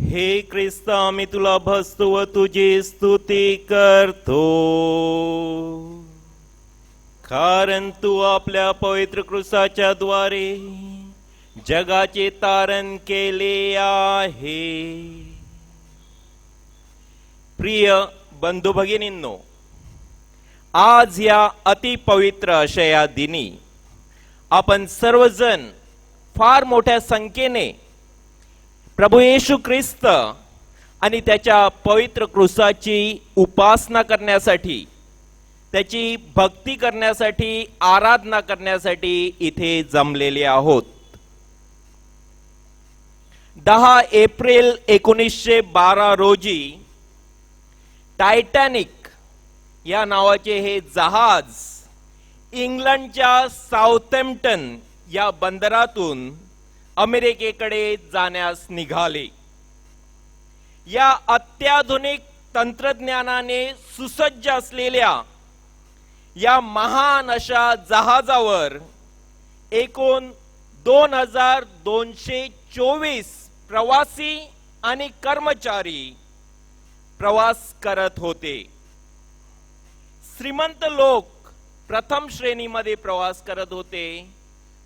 हे ख्रिस्त आम्ही तुला भसतो व तुझी स्तुती करतो. कारण तू आपल्या पवित्र कृसाच्या द्वारे जगाचे तारण केले आहे. प्रिय बंधू भगिनींनो आज या अतिपवित्र अशा या दिनी आपण सर्वजण फार मोठ्या संख्येने प्रभू येशू ख्रिस्त आणि त्याच्या पवित्र क्रुसाची उपासना करण्यासाठी त्याची भक्ती करण्यासाठी आराधना करण्यासाठी इथे जमलेले आहोत. दहा एप्रिल एकोणीसशे बारा रोजी टायटॅनिक या नावाचे हे जहाज इंग्लंडच्या साऊथॅम्प्टन या बंदरातून अमेरिकेकडे जाण्यास निघाले. या अत्याधुनिक तंत्रज्ञानाने सुसज्ज असलेल्या या महान अशा जहाजावर एकूण दोन हजार दोनशे चोवीस प्रवासी आणि कर्मचारी प्रवास करत होते. श्रीमंत लोक प्रथम श्रेणीमध्ये प्रवास करत होते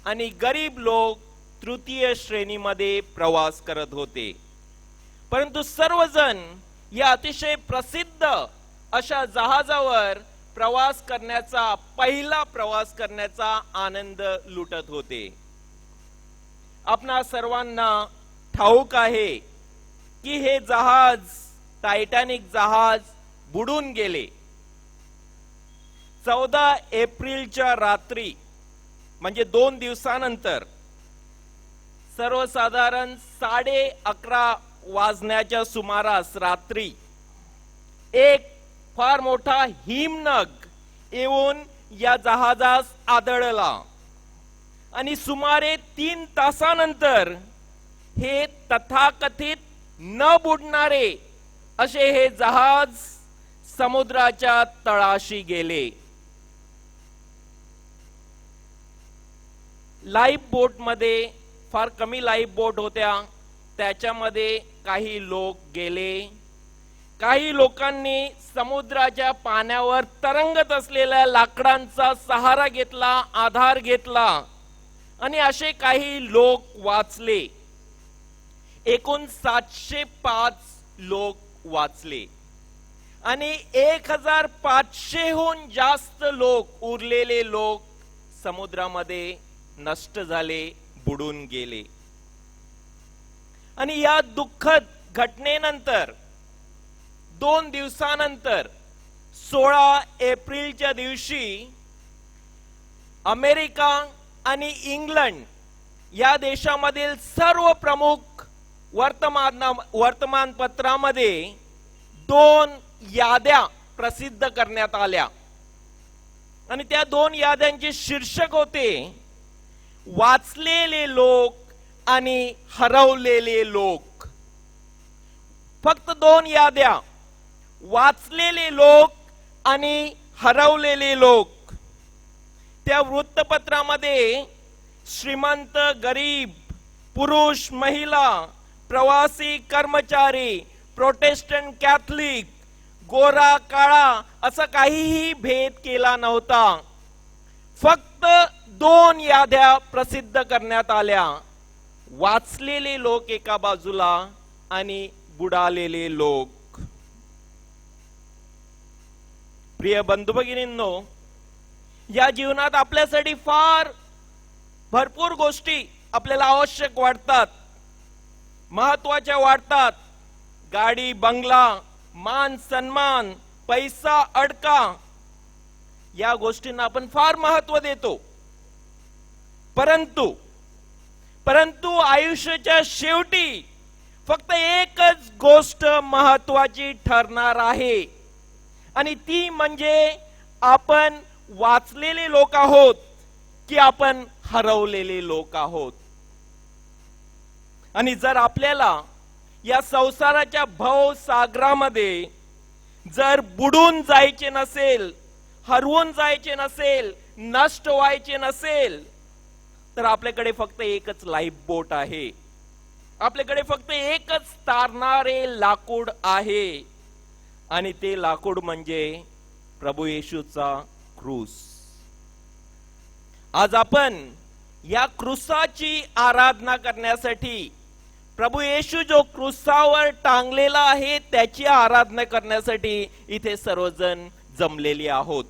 आणि गरीब लोक तृतीय श्रेणीमध्ये प्रवास करत होते. परंतु सर्वजण या अतिशय प्रसिद्ध अशा जहाजावर प्रवास करण्याचा पहिला प्रवास करण्याचा आनंद लुटत होते. आपणा सर्वांना ठाऊक आहे की हे जहाज टायटॅनिक जहाज बुडून गेले. चौदा एप्रिलच्या रात्री म्हणजे दोन दिवसानंतर सर्वसाधारण साडे अकरा वाजण्याच्या सुमारास रात्री एक फार मोठा हिमनग येऊन या जहाजास आदळला. आणि सुमारे तीन तासानंतर हे तथाकथित न बुडणारे असे हे जहाज समुद्राच्या तळाशी गेले. लाईफ बोटमध्ये फार कमी लाईफ बोट होत्या. त्याच्यामध्ये काही लोक गेले. काही लोकांनी समुद्राच्या पाण्यावर तरंगत असलेल्या लाकडांचा सहारा घेतला आधार घेतला. आणि असे काही लोक वाचले. एकूण सातशे पाच लोक वाचले. आणि एक हजार पाचशेहून जास्त लोक उरलेले लोक समुद्रामध्ये नष्ट झाले. बुडून गेले. आणि या दुःखद घटनेनंतर दोन दिवसानंतर सोळा एप्रिलच्या दिवशी अमेरिका आणि इंग्लंड या देशामधील सर्व प्रमुख वर्तमान वर्तमानपत्रामध्ये दोन याद्या प्रसिद्ध करण्यात आल्या. आणि त्या दोन याद्यांचे शीर्षक होते वाचलेले लोक आणि हरवलेले लोक. फक्त दोन याद्या. वाचलेले लोक आणि हरवलेले लोक. त्या वृत्तपत्रामध्ये श्रीमंत गरीब पुरुष महिला प्रवासी कर्मचारी प्रोटेस्टंट कॅथलिक गोरा काळा असं काहीही भेद केला नव्हता. फक्त दोन याद्या प्रसिद्ध करण्यात आल्या. वाचलेले लोक एका बाजूला आणि बुडालेले लोक. प्रिय बंधू भगिनींनो या जीवनात आपल्यासाठी फार भरपूर गोष्टी आपल्याला आवश्यक वाटतात. महत्त्वाच्या वाटतात. गाडी बंगला मान सन्मान पैसा अडका या गोष्टींना आपण फार महत्त्व देतो. परंतु परंतु आयुष्याच्या शेवटी फक्त एकच गोष्ट महत्वाची ठरणार आहे. आणि ती म्हणजे आपण वाचलेले लोक आहोत की आपण हरवलेले लोक आहोत. आणि जर आपल्याला या संसाराच्या भव सागरामध्ये जर बुडून जायचे नसेल हरवून जायचे नसेल नष्ट व्हायचे नसेल तर आपल्याकडे फक्त एकच लाईफ बोट आहे. आपल्याकडे फक्त एकच तारणारे लाकूड आहे. आणि ते लाकूड म्हणजे प्रभू येशूचा क्रूस. आज आपण या क्रुसाची आराधना करण्यासाठी प्रभू येशू जो क्रुसावर टांगलेला आहे त्याची आराधना करण्यासाठी इथे सर्वजण जमलेली आहोत.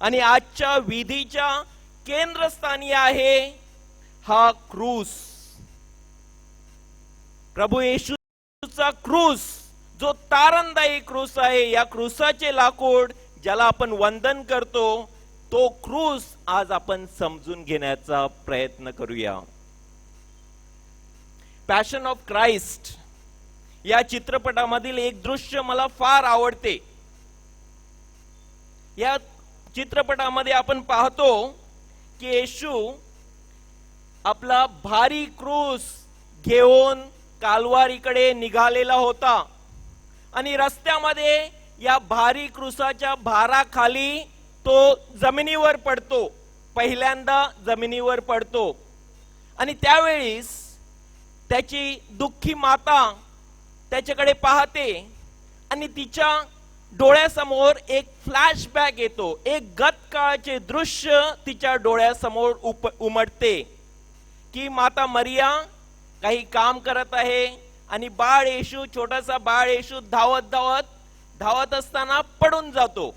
आणि आजच्या विधीच्या केंद्रस्थानी आहे हा क्रूस. प्रभू येशूचा क्रूस जो तारणदायी क्रूस आहे या क्रूसाचे लाकूड ज्याला आपण वंदन करतो तो क्रूस आज आपण समजून घेण्याचा प्रयत्न करूया. पॅशन ऑफ क्राइस्ट या चित्रपटामधील एक दृश्य मला फार आवडते. या चित्रपटामध्ये आपण पाहतो की येशू आपला भारी क्रूस घेऊन कालवारीकडे निघालेला होता. आणि रस्त्यामध्ये या भारी क्रुसाच्या भाराखाली तो जमिनीवर पडतो. पहिल्यांदा जमिनीवर पडतो. आणि त्यावेळीस त्याची दुःखी माता त्याच्याकडे पाहते. आणि तिच्या डोळ्यासमोर एक फ्लॅशबॅक येतो. एक गतकाळाचे दृश्य तिच्या डोळ्यासमोर उप उमटते. की माता मरिया काही काम करत आहे आणि बाळ येशू छोटासा बाळ येशू धावत धावत धावत असताना पडून जातो.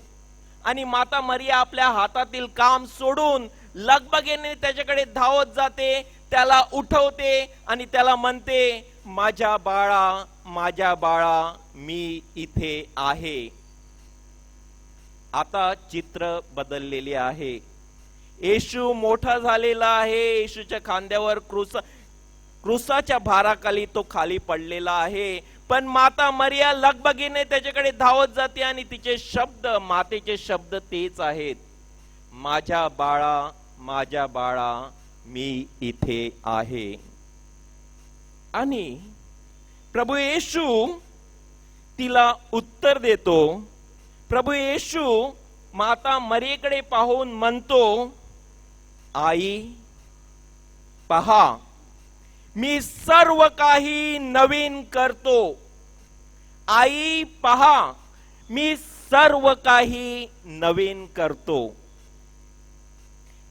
आणि माता मरिया आपल्या हातातील काम सोडून लगबगेने त्याच्याकडे धावत जाते त्याला उठवते आणि त्याला म्हणते माझ्या बाळा माझ्या बाळा मी इथे आहे. आता चित्र बदललेले आहे. येशू मोठा झालेला आहे. येशूच्या खांद्यावर क्रुस क्रुसाच्या भाराखाली तो खाली पडलेला आहे. पण माता मरिया लगबगीने त्याच्याकडे धावत जाते आणि तिचे शब्द मातेचे शब्द तेच आहेत. माझ्या बाळा माझ्या बाळा मी इथे आहे. आणि प्रभू येशू तिला उत्तर देतो. प्रभू येशू माता मरीकडे पाहून म्हणतो आई पहा मी सर्व काही नवीन करतो. आई पहा मी सर्व काही नवीन करतो.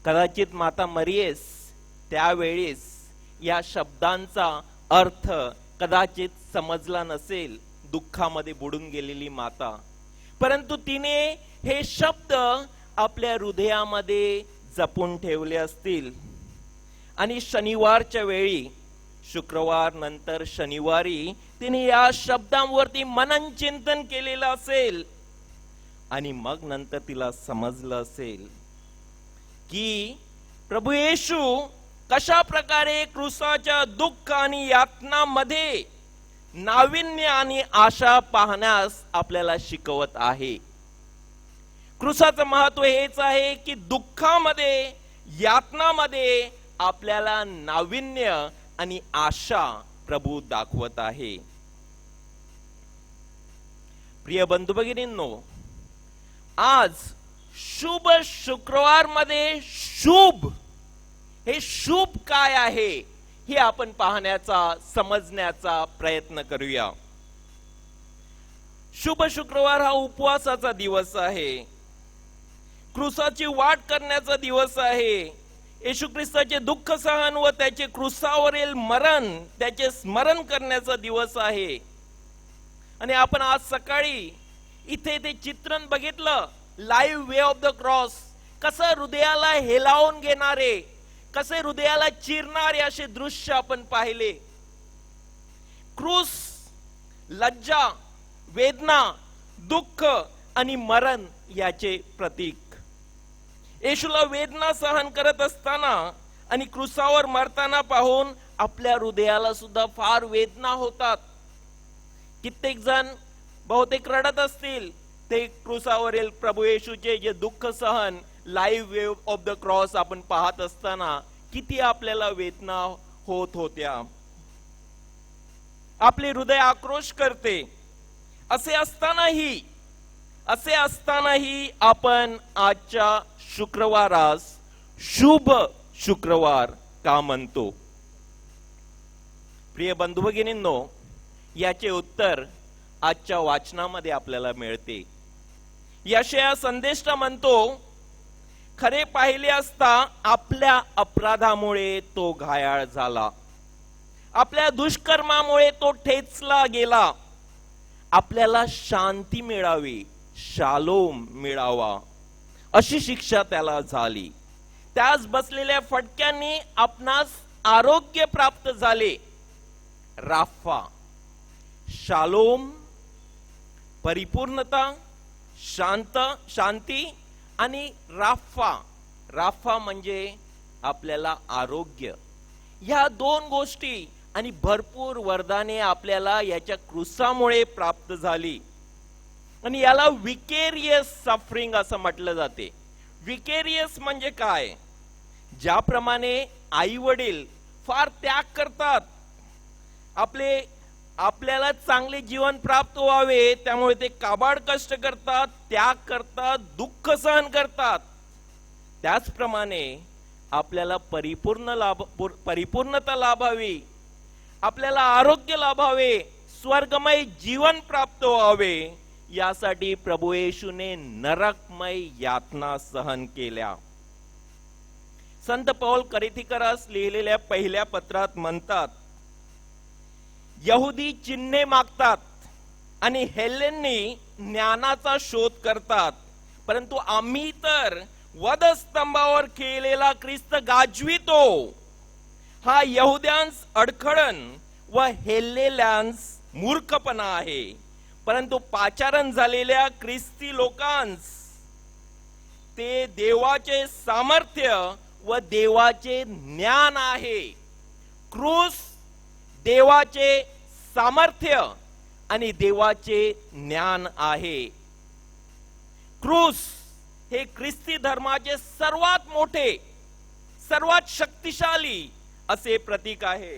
कदाचित माता मरियेस त्यावेळेस या शब्दांचा अर्थ कदाचित समजला नसेल दुःखामध्ये बुडून गेलेली माता. परंतु तिने हे शब्द आपल्या हृदयामध्ये जपून ठेवले असतील. आणि शनिवारच्या वेळी शुक्रवार नंतर शनिवारी तिने या शब्दांवरती मनन चिंतन केलेलं असेल. आणि मग नंतर तिला समजलं असेल की प्रभू येशू कशा प्रकारे कृसाच्या दुःख आणि यातनामध्ये नाविन्य आणि आशा पाहण्यास आपल्याला शिकवत आहे. क्रुसाचं महत्त्व हेच आहे की दुःखामध्ये यातनामध्ये आपल्याला नाविन्य आणि आशा प्रभू दाखवत आहे. प्रिय बंधू भगिनींनो आज शुभ शुक्रवारमध्ये शुभ हे शुभ काय आहे? हे आपण पाहण्याचा समजण्याचा प्रयत्न करूया. शुभ शुक्रवार हा उपवासाचा दिवस आहे. क्रुसाची वाट करण्याचा दिवस आहे. येशू ख्रिस्ताचे दुःख सहन व त्याचे क्रुसावरील मरण त्याचे स्मरण करण्याचा दिवस आहे. आणि आपण आज सकाळी इथे ते चित्रण बघितलं. Live way of the cross कसं हृदयाला हेलावून घेणारे कसे हृदयाला चिरणारे असे दृश्य आपण पाहिले. क्रूस लज्जा वेदना दुःख आणि मरण याचे प्रतीक. येशूला वेदना सहन करत असताना आणि क्रुसावर मरताना पाहून आपल्या हृदयाला सुद्धा फार वेदना होतात. कित्येक जण बहुतेक रडत असतील ते क्रुसावरील प्रभू येशूचे जे दुःख सहन live way of the cross आपण पाहत असताना किती आपल्याला वेदना होत होत्या. आपले हृदय आक्रोश करते. असे असतानाही असे असतानाही आपण आजच्या शुक्रवारास शुभ शुक्रवार का म्हणतो? प्रिय बंधू भगिनींनो याचे उत्तर आजच्या वाचनामध्ये आपल्याला मिळते. यशया संदेश म्हणतो खरे पाहिले असता आपल्या अपराधामुळे तो घायाळ झाला. आपल्या दुष्कर्मामुळे तो ठेचला गेला. आपल्याला शांती मिळावी शालोम मिळावा अशी शिक्षा त्याला झाली. त्यास बसलेल्या फटक्यांनी आपणास आरोग्य प्राप्त झाले. राफा शालोम परिपूर्णता शांत शांती आणि राफा राफा म्हणजे आपल्याला आरोग्य. ह्या दोन गोष्टी आणि भरपूर वरदाने आपल्याला याच्या क्रुसामुळे प्राप्त झाली. आणि याला विकेरियस सफरिंग असं म्हटलं जाते. विकेरियस म्हणजे काय? ज्याप्रमाणे आई वडील फार त्याग करतात. आपले आपल्याला चांगले जीवन प्राप्त व्हावे त्यामुळे ते काबाड कष्ट करतात त्याग करतात दुःख सहन करतात. त्याचप्रमाणे आपल्याला परिपूर्ण लाभ परिपूर्णता लाभावी आपल्याला आरोग्य लाभावे स्वर्गमय जीवन प्राप्त व्हावे यासाठी प्रभू येशूने नरकमय यातना सहन केल्या. संत पौल करिथिकरास लिहिलेल्या पहिल्या पत्रात म्हणतात यहुदी चिन्हे मागतात आणि हेलेननी ज्ञानाचा शोध करतात. परंतु आम्ही तर वधस्तंभावर केलेला ख्रिस्त गाजवितो. हा यहुद्यांस अडखळण व हेल्लेल्यांस मूर्खपणा आहे. परंतु पाचारण झालेल्या ख्रिस्ती लोकांस ते देवाचे सामर्थ्य व देवाचे ज्ञान आहे. क्रूस देवाचे सामर्थ्य आणि देवाचे ज्ञान आहे. क्रूस हे ख्रिस्ती धर्माचे सर्वात मोठे सर्वात शक्तिशाली असे प्रतीक आहे.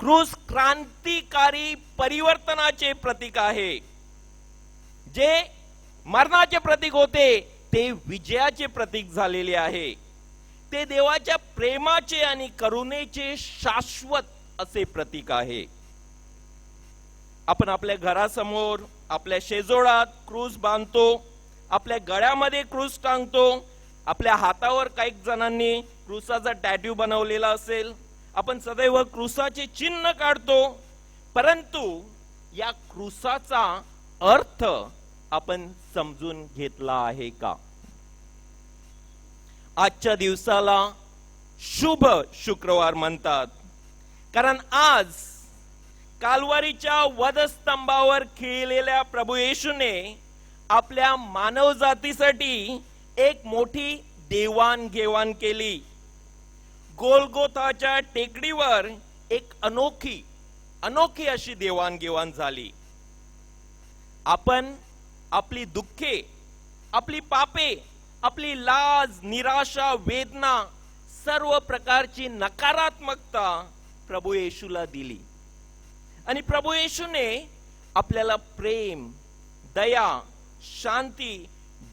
क्रूस क्रांतिकारी परिवर्तनाचे प्रतीक आहे. जे मरणाचे प्रतीक होते ते विजयाचे प्रतीक झालेले आहे. ते देवाच्या प्रेमाचे आणि करुणेचे शाश्वत असे प्रतीक आहे. आपण आपल्या घरासमोर आपल्या शेजोळात क्रूज बांधतो आपल्या गळ्यामध्ये क्रूज टांगतो आपल्या हातावर काही जणांनी क्रुसाचा टॅट्यू बनवलेला असेल आपण सदैव क्रुसाचे चिन्ह काढतो परंतु या क्रुसाचा अर्थ आपण समजून घेतला आहे का? आजच्या दिवसाला शुभ शुक्रवार म्हणतात. कारण आज कालवारीच्या वधस्तंभावर खेळलेल्या प्रभू येशूने आपल्या मानव जातीसाठी एक मोठी देवाणघेवाण केली. गोलगोथाच्या टेकडीवर एक अनोखी अनोखी अशी देवाणघेवाण झाली. आपण आपली दुःखे आपली पापे आपली लाज निराशा वेदना सर्व प्रकारची नकारात्मकता प्रभू येशूला दिली. आणि प्रभू येशूने आपल्याला प्रेम दया शांती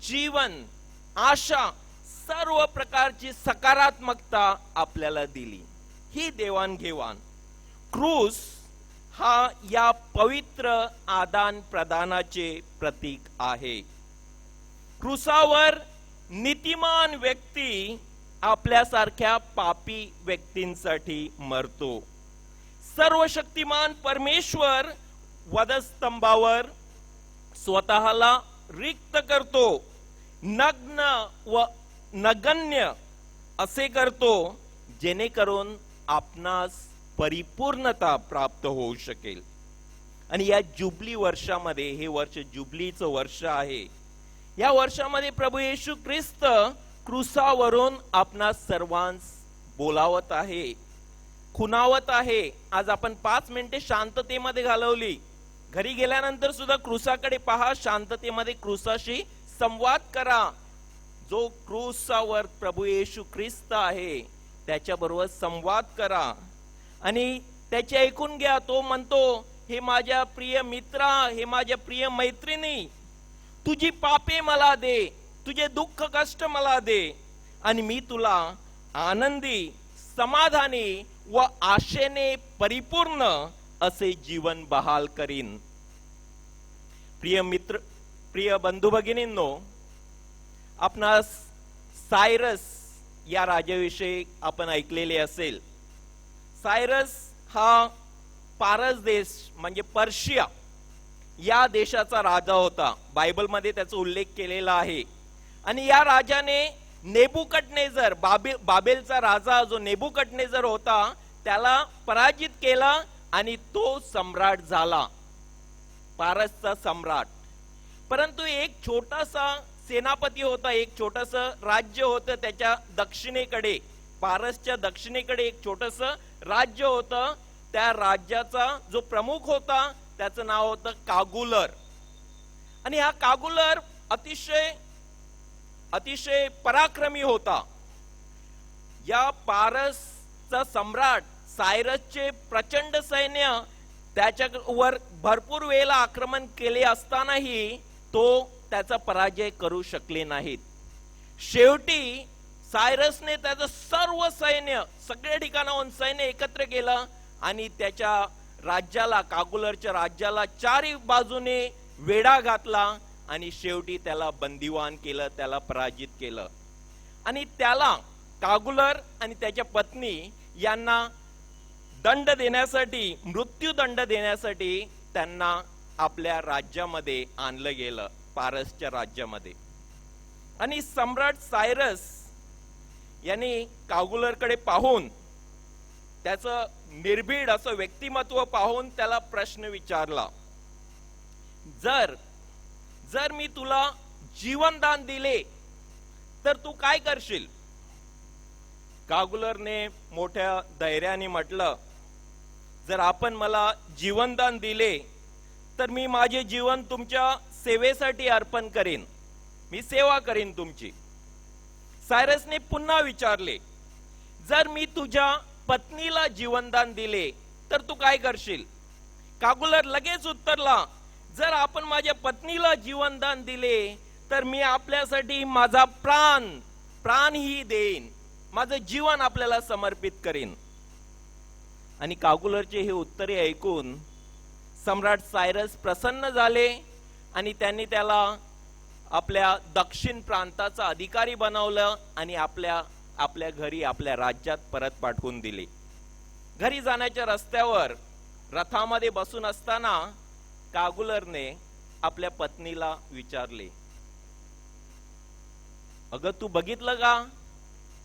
जीवन आशा सर्व प्रकारची सकारात्मकता आपल्याला दिली. ही देवाणघेवाण. क्रूस हा या पवित्र आदान प्रदानाचे प्रतीक आहे. क्रुसावर नीतिमान व्यक्ती आपल्यासारख्या पापी व्यक्तींसाठी मरतो. सर्व शक्तिमान परमेश्वर वधस्तंभावर स्वतःला रिक्त करतो. नग्न व नगण्य असे करतो जेणेकरून आपणास परिपूर्णता प्राप्त होऊ शकेल. आणि या जुबली वर्षामध्ये हे वर्ष जुबलीचं वर्ष आहे. या वर्षामध्ये प्रभू येशू ख्रिस्त क्रुसावरून आपणास सर्वांस बोलावत आहे. खुनावत आहे. आज आपण पाच मिनिटे शांततेमध्ये घालवली. घरी गेल्यानंतर सुद्धा क्रुसाकडे पहा. शांततेमध्ये क्रुसाशी संवाद करा. जो क्रुसावर प्रभू येशू ख्रिस्त आहे त्याच्याबरोबर संवाद करा. आणि त्याचे ऐकून घ्या. तो म्हणतो हे माझ्या प्रिय मित्रा हे माझ्या प्रिय मैत्रिणी तुझी पापे मला दे. तुझे दुःख कष्ट मला दे आणि मी तुला आनंदी समाधानी व आशेने परिपूर्ण असे जीवन बहाल करीन. प्रिय मित्र प्रिय बंधू भगिनींनो आपणास सायरस या राजाविषयी आपण ऐकलेले असेल. सायरस हा पारस देश म्हणजे पर्शिया या देशाचा राजा होता. बायबलमध्ये त्याचा उल्लेख केलेला आहे. आणि या राजाने नेबुकटनेजर बाबेल बाबेलचा राजा जो नेबुकटनेजर होता त्याला पराजित केला आणि तो सम्राट झाला. पारसचा सम्राट. परंतु एक छोटासा सेनापती होता एक छोटस राज्य होतं त्याच्या दक्षिणेकडे. पारसच्या दक्षिणेकडे एक छोटस राज्य होतं. त्या राज्याचा जो प्रमुख होता त्याचं नाव होतं कागुलर. आणि हा कागुलर अतिशय अतिशय पराक्रमी होता. या पारसचा सम्राट सायरसचे प्रचंड सैन्य त्याच्यावर भरपूर वेळेला आक्रमण केले असतानाही तो त्याचा पराजय करू शकले नाहीत. शेवटी सायरसने त्याचं सर्व सैन्य सगळ्या ठिकाणाहून सैन्य एकत्र केलं आणि त्याच्या राज्याला कागुलरच्या राज्याला चारही बाजूने वेढा घातला आणि शेवटी त्याला बंदिवान केलं त्याला पराजित केलं. आणि त्याला कागुलर आणि त्याच्या पत्नी यांना दंड देण्यासाठी मृत्यूदंड देण्यासाठी त्यांना आपल्या राज्यामध्ये आणलं गेलं पारसच्या राज्यामध्ये. आणि सम्राट सायरस यांनी कागुलरकडे पाहून त्याचं निर्भीड असं व्यक्तिमत्व पाहून त्याला प्रश्न विचारला. जर जर मी तुला जीवनदान दिले तर तू काय करशील? कागुलरने मोठ्या धैर्याने म्हटलं जर आपण मला जीवनदान दिले तर मी माझे जीवन तुमच्या सेवेसाठी अर्पण करेन. मी सेवा करीन तुमची. सायरसने पुन्हा विचारले जर मी तुझ्या पत्नीला जीवनदान दिले तर तू काय करशील? कागुलर लगेच उत्तरला जर आपण माझ्या पत्नीला जीवनदान दिले तर मी आपल्यासाठी माझा प्राण प्राणही देईन. माझं जीवन आपल्याला समर्पित करेन. आणि कागुलरचे हे उत्तरे ऐकून सम्राट सायरस प्रसन्न झाले आणि त्यांनी त्याला आपल्या दक्षिण प्रांताचा अधिकारी बनवलं आणि आपल्या आपल्या घरी आपल्या राज्यात परत पाठवून दिले. घरी जाण्याच्या रस्त्यावर रथामध्ये बसून असताना कागुलरने आपल्या पत्नीला विचारले अगं तू बघितलं का?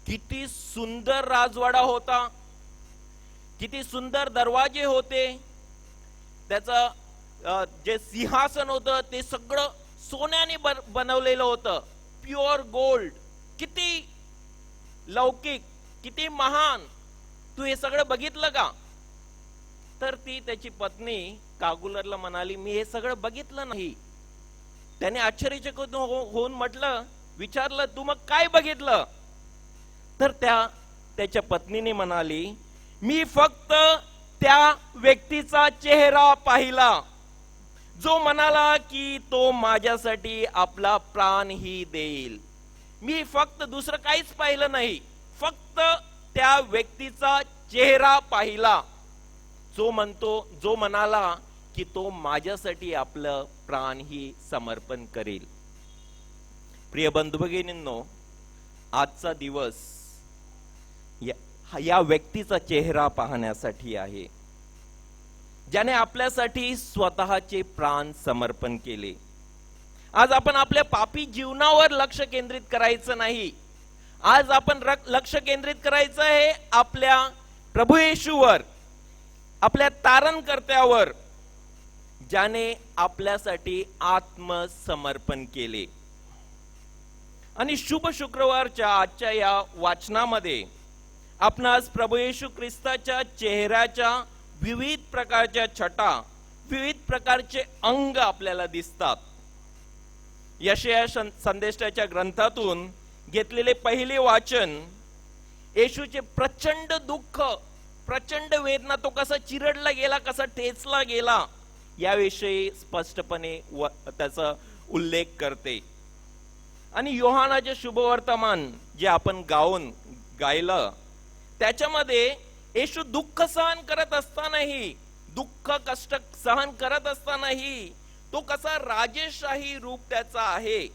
किती सुंदर राजवाडा होता. किती सुंदर दरवाजे होते. त्याचं जे सिंहासन होतं ते सगळं सोन्याने बन- बनवलेलं होतं. Pure gold. किती लौकिक किती महान. तू हे सगळं बघितलं का? तर ती त्याची पत्नी कागुलरला म्हणाली मी हे सगळं बघितलं नाही. त्याने आश्चर्यचकित हो-, होऊन म्हटलं विचारलं तू मग काय बघितलं? तर त्या त्याच्या पत्नीने म्हणाली मी फक्त त्या व्यक्तीचा चेहरा पाहिला जो म्हणाला की तो माझ्यासाठी आपला प्राणही देईल. मी फक्त दुसरं काहीच पाहिलं नाही फक्त त्या व्यक्तीचा चेहरा पाहिला. जो म्हणतो जो म्हणाला की तो माझ्यासाठी आपलं प्राणही समर्पण करेल. प्रिय बंधू भगिनींनो आजचा दिवस या या व्यक्तीचा चेहरा पाहण्यासाठी आहे. ज्याने आपल्यासाठी स्वतःचे प्राण समर्पण केले. आज आपण आपल्या पापी जीवनावर लक्ष केंद्रित करायचं नाही. आज आपण लक्ष केंद्रित करायचं आहे आपल्या प्रभू येशूवर आपल्या तारणकर्त्यावर. ज्याने आपल्यासाठी आत्मसमर्पण केले. आणि शुभ शुक्रवारच्या आजच्या या वाचनामध्ये आपणास प्रभू येशू ख्रिस्ताच्या चेहऱ्याच्या विविध प्रकारच्या छटा विविध प्रकारचे अंग आपल्याला दिसतात. यशया संदेष्टाच्या संदेशाच्या ग्रंथातून घेतलेले पहिले वाचन येशूचे प्रचंड दुःख प्रचंड वेदना तो कसा चिरडला गेला कसा ठेचला गेला याविषयी स्पष्टपणे व- त्याचा उल्लेख करते. आणि योहानाचे शुभवर्तमान जे आपण गाऊन गायलं त्याच्यामध्ये येशू दुःख सहन करत असतानाही दुःख कष्ट सहन करत असतानाही तो कसा राजेशाही रूप त्याचा आहे?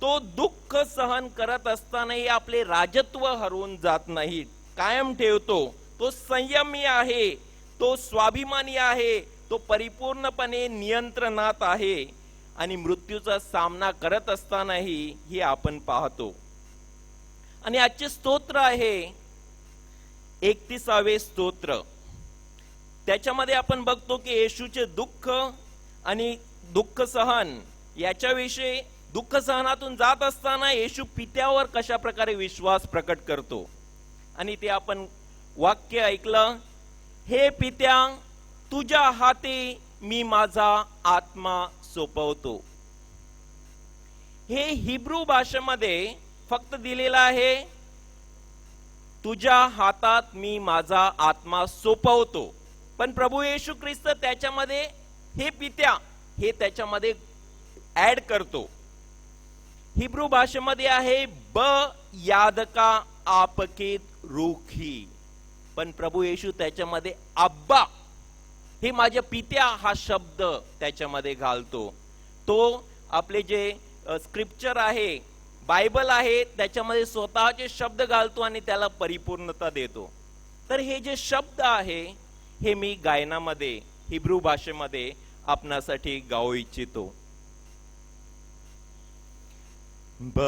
तो दुःख सहन करत असतानाही आपले राजत्व हरवून जात नाही कायम ठेवतो. तो संयमी आहे. तो स्वाभिमानी आहे. तो परिपूर्णपणे नियंत्रणात आहे आणि मृत्यूचा सामना करत असतानाही हे आपण पाहतो. आणि आजचे स्तोत्र आहे एकतीसावे स्तोत्र. त्याच्यामध्ये आपण बघतो की येशूचे दुःख आणि दुःख सहन याच्याविषयी दुःख सहनातून जात असताना येशू पित्यावर कशा प्रकारे विश्वास प्रकट करतो? आणि ते आपण वाक्य ऐकलं हे पित्या तुझ्या हाती मी माझा आत्मा सोपवतो. हे हिब्रू भाषेमध्ये फक्त दिलेलं आहे तुझ्या हातात मी माझा आत्मा सोपवतो. पण प्रभू येशू ख्रिस्त त्याच्यामध्ये हे पित्या हे त्याच्यामध्ये ऍड करतो. हिब्रू भाषेमध्ये आहे ब यादका आपकेत रोखी. पण प्रभू येशू त्याच्यामध्ये अब्बा हे माझ्या पित्या हा शब्द त्याच्यामध्ये घालतो. तो आपले जे स्क्रिप्चर आहे बायबल आहे त्याच्यामध्ये स्वतःचे शब्द घालतो आणि त्याला परिपूर्णता देतो. तर हे जे शब्द आहे हे मी गायनामध्ये हिब्रू भाषेमध्ये आपणासाठी गाऊ इच्छितो. ब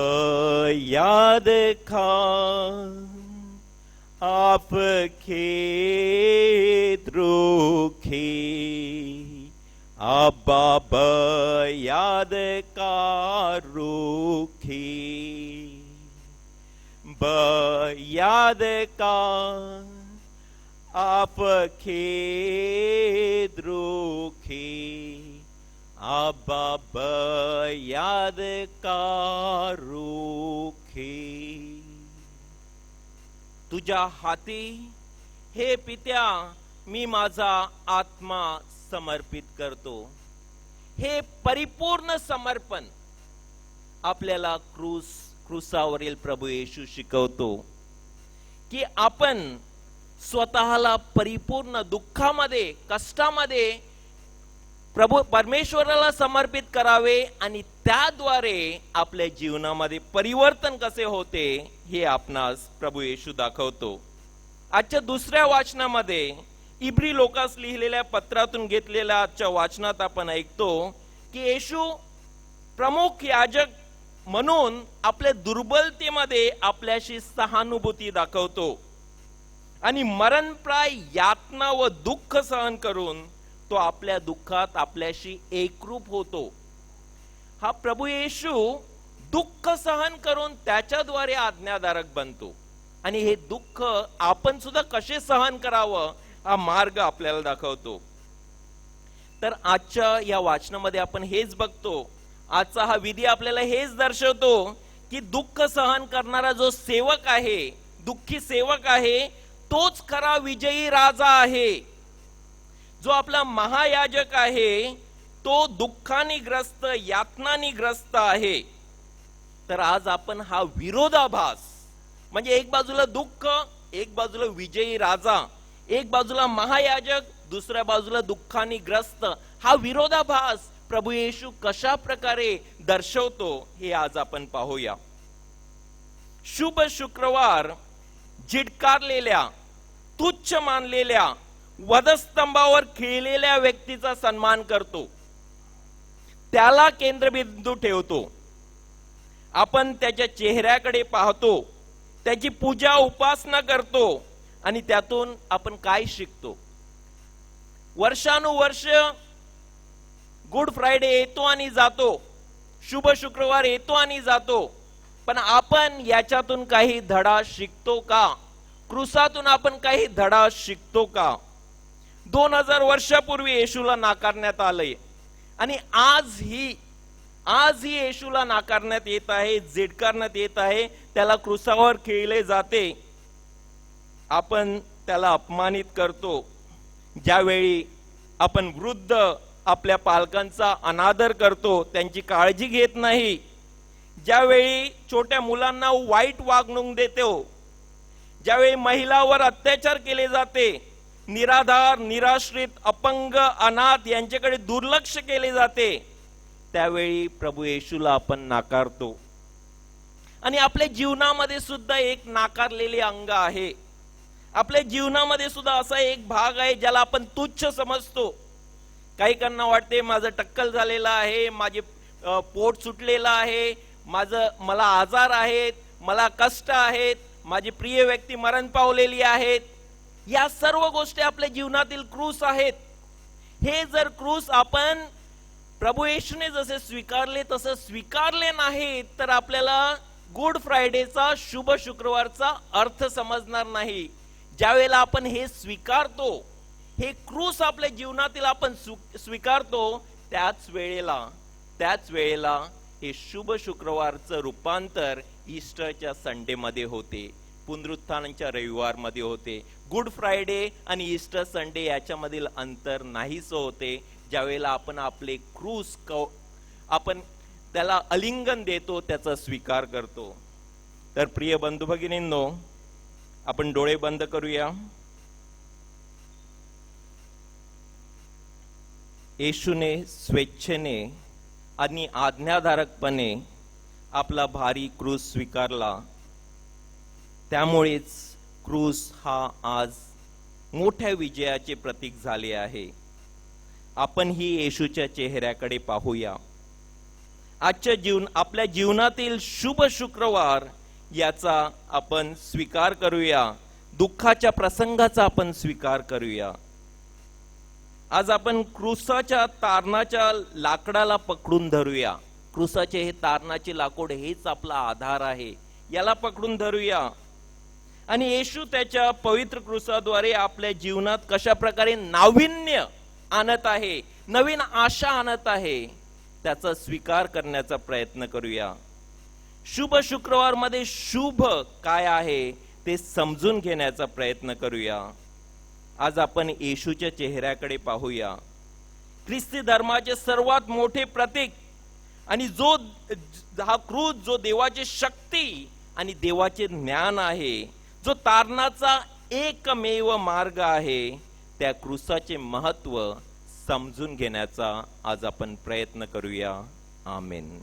याद खा आप खे अब्बा ब याद का रूखी। ब याद का आपके द्रोखे अब्बा ब याद का रूखी। तुझ्या हाती हे पित्या मी माझा आत्मा समर्पित करतो. हे परिपूर्ण समर्पण आपल्याला क्रूस क्रुसावरील प्रभू येशू शिकवतो की आपण स्वतःला परिपूर्ण दुःखामध्ये कष्टामध्ये प्रभू परमेश्वराला समर्पित करावे आणि त्याद्वारे आपल्या जीवनामध्ये परिवर्तन कसे होते हे आपणास प्रभू येशू दाखवतो. आजच्या दुसऱ्या वाचनामध्ये इब्री लोकास लिहिलेल्या पत्रातून घेतलेल्या आजच्या वाचनात आपण ऐकतो की येशू प्रमुख याजक म्हणून आपल्या दुर्बलतेमध्ये आपल्याशी सहानुभूती दाखवतो. आणि मरणप्राय यातना व दुःख सहन करून तो आपल्या दुःखात आपल्याशी एकरूप होतो. हा प्रभू येशू दुःख सहन करून त्याच्याद्वारे आज्ञाधारक बनतो. आणि हे दुःख आपण सुद्धा कसे सहन करावं हा मार्ग आपल्याला दाखवतो. तर आजच्या या वाचनामध्ये आपण हेच बघतो. आजचा हा विधी आपल्याला हेच दर्शवतो की दुःख सहन करणारा जो सेवक आहे दुःखी सेवक आहे तोच खरा विजयी राजा आहे. जो आपला महायाजक आहे तो दुःखानी ग्रस्त यातनानी ग्रस्त आहे. तर आज आपण हा विरोधाभास म्हणजे एक बाजूला दुःख एक बाजूला विजयी राजा एक बाजूला महायाजक दुसऱ्या बाजूला दुःखाने ग्रस्त. हा विरोधाभास प्रभू येशू कशा प्रकारे दर्शवतो हे आज आपण पाहूया. शुभ शुक्रवार झिटकारलेल्या तुच्छ मानलेल्या वधस्तंभावर खिळलेल्या व्यक्तीचा सन्मान करतो. त्याला केंद्रबिंदू ठेवतो. आपण त्याच्या चेहऱ्याकडे पाहतो. त्याची पूजा उपासना करतो. आणि त्यातून आपण काय शिकतो? वर्षानुवर्ष गुड फ्रायडे येतो आणि जातो. शुभ शुक्रवार येतो आणि जातो. पण आपण याच्यातून काही धडा शिकतो का? क्रुसातून आपण काही धडा शिकतो का? दोन हजार वर्षापूर्वी येशूला नाकारण्यात आलंय. आणि आज ही आज ही येशूला नाकारण्यात येत आहे झिडकारण्यात येत आहे त्याला क्रुसावर खेळले जाते. आपण त्याला अपमानित करतो. ज्यावेळी आपण वृद्ध आपल्या पालकांचा अनादर करतो त्यांची काळजी घेत नाही. ज्यावेळी छोट्या मुलांना वाईट वागणूक देतो ज्यावेळी महिलावर अत्याचार केले जाते निराधार निराश्रित अपंग अनाथ यांच्याकडे दुर्लक्ष केले जाते त्यावेळी प्रभू येशूला आपण नाकारतो. आणि आपल्या जीवनामध्ये सुद्धा एक नाकारलेले अंग आहे. आपल्या जीवनामध्ये सुद्धा असा एक भाग आहे ज्याला आपण तुच्छ समजतो. काहीकांना वाटते माझं टक्कल झालेलं आहे माझे पोट सुटलेलं आहे माझं मला आजार आहेत मला कष्ट आहेत माझी प्रिय व्यक्ती मरण पावलेली आहेत. या सर्व गोष्टी आपल्या जीवनातील क्रूस आहेत. हे जर क्रूस आपण प्रभू येशूने जसे स्वीकारले तसं स्वीकारले नाही तर आपल्याला गुड फ्रायडेचा शुभ शुक्रवारचा अर्थ समजणार नाही. ज्यावेळेला आपण हे स्वीकारतो हे क्रूस आपल्या जीवनातील आपण स्वीकारतो त्याच वेळेला त्याच वेळेला हे शुभ शुक्रवारचं रूपांतर ईस्टरच्या संडेमध्ये होते. पुनरुत्थानाच्या रविवारमध्ये होते. गुड फ्रायडे आणि ईस्टर संडे याच्यामधील अंतर नाहीच होते. ज्यावेळेला आपण आपले क्रूस क आपण त्याला अलिंगन देतो त्याचा स्वीकार करतो. तर प्रिय बंधू भगिनींनो आपण डोळे बंद करूया. येशूने स्वेच्छेने आणि आज्ञाधारकपणे आपला भारी क्रूस स्वीकारला. त्यामुळेच क्रूस हा आज मोठ्या विजयाचे प्रतीक झाले आहे. आपण ही येशूच्या चेहऱ्याकडे पाहूया. आजच्या जीवन आपल्या जीवनातील शुभ शुक्रवार याचा आपण स्वीकार करूया. दुःखाच्या प्रसंगाचा आपण स्वीकार करूया. आज आपण क्रुसाच्या तारणाच्या लाकडाला पकडून धरूया. क्रुसाचे हे तारणाचे लाकूड हेच आपला आधार आहे. याला पकडून धरूया. आणि येशू त्याच्या पवित्र क्रुसाद्वारे आपल्या जीवनात कशा प्रकारे नाविन्य आणत आहे नवीन आशा आणत आहे त्याचा स्वीकार करण्याचा प्रयत्न करूया. शुभ शुक्रवारमध्ये शुभ काय आहे ते समजून घेण्याचा प्रयत्न करूया. आज आपण येशूच्या चेहऱ्याकडे पाहूया. ख्रिस्ती धर्माचे सर्वात मोठे प्रतीक आणि जो हा क्रूज जो देवाची शक्ती आणि देवाचे ज्ञान आहे जो तारणाचा एकमेव मार्ग आहे त्या क्रूसाचे महत्त्व समजून घेण्याचा आज आपण प्रयत्न करूया. आमेन.